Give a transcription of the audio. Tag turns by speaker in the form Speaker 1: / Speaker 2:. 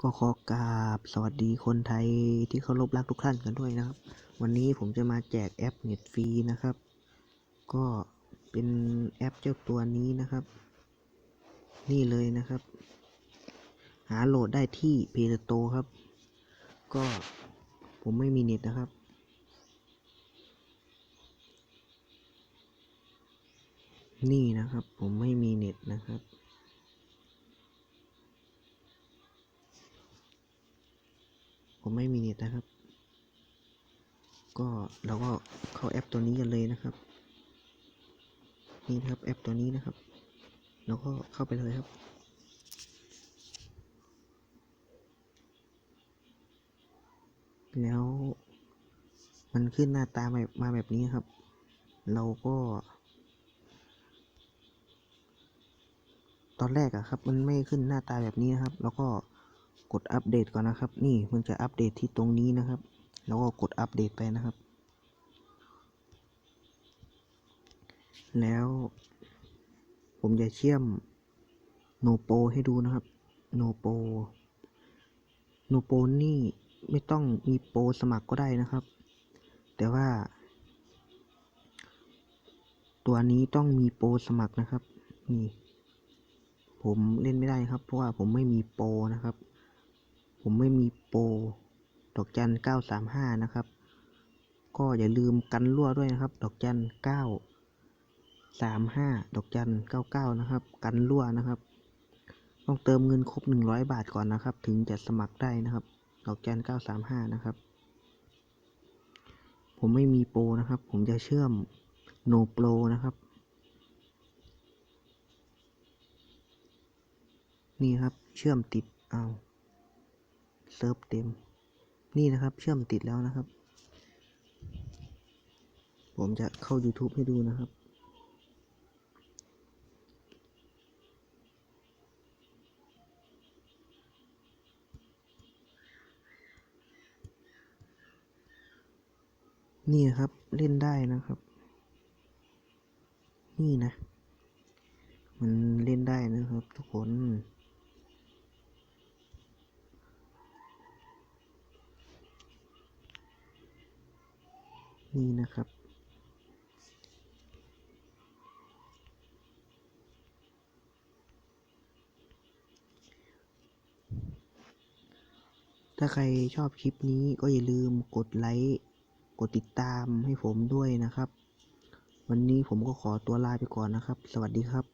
Speaker 1: ก็ขอกราบสวัสดีคนไทยที่เคารพรักทุกท่านกันด้วยนะครับ วันนี้ผมจะมาแจกแอปเน็ตฟรีนะครับ ก็เป็นแอปเจ้าตัวนี้นะครับ นี่เลยนะครับ หาโหลดได้ที่ Play Store ครับ ก็ผมไม่มีเน็ตนะครับ นี่นะครับผมไม่มีเน็ตนะครับ ผมไม่มีเน็ตนะครับ ก็เราก็เข้าแอปตัวนี้กันเลยนะครับ นี่ครับแอปตัวนี้นะครับ เราก็เข้าไปเลยครับแล้วมันขึ้นหน้าตาแบบมาแบบนี้ครับ เราก็ ตอนแรกอะครับ มันไม่ขึ้นหน้าตาแบบนี้นะครับ แล้วก็ กดอัปเดตก่อนนะครับ นี่มันจะอัปเดตที่ตรงนี้นะครับ แล้วก็กดอัปเดตไปนะครับ แล้วผมจะเชื่อมโนโปให้ดูนะครับโนโปโนโปนี่ไม่ต้องมีโปรสมัครก็ได้นะครับ แต่ว่า ตัวนี้ต้องมีโปรสมัครนะครับ นี่ ผมเล่นไม่ได้ครับ เพราะว่าผมไม่มีโปรนะครับ ผมไม่มีโปรดอกจันเก้าสามห้านะครับ ก็อย่าลืมกันรั่วด้วยนะครับ ดอกจันเก้าสามห้าดอกจันเก้าเก้านะครับ กันรั่วนะครับ ต้องเติมเงินครบหนึ่งร้อยบาทก่อนนะครับ ถึงจะสมัครได้นะครับ ดอกจันเก้าสามห้านะครับ ผมไม่มีโปรนะครับ ผมจะเชื่อมโนโปรนะครับ นี่ครับ เชื่อมติดเอา เซิร์ฟเต็ม นี่นะครับ เชื่อมติดแล้วนะครับ ผมจะเข้า YouTube ให้ดูนะครับ นี่นะครับ เล่นได้นะครับ นี่นะ มันเล่นได้นะครับทุกคน นี่นะครับ ถ้าใครชอบคลิปนี้ก็อย่าลืมกดไลค์ กดติดตามให้ผมด้วยนะครับ วันนี้ผมก็ขอตัวลาไปก่อนนะครับ สวัสดีครับ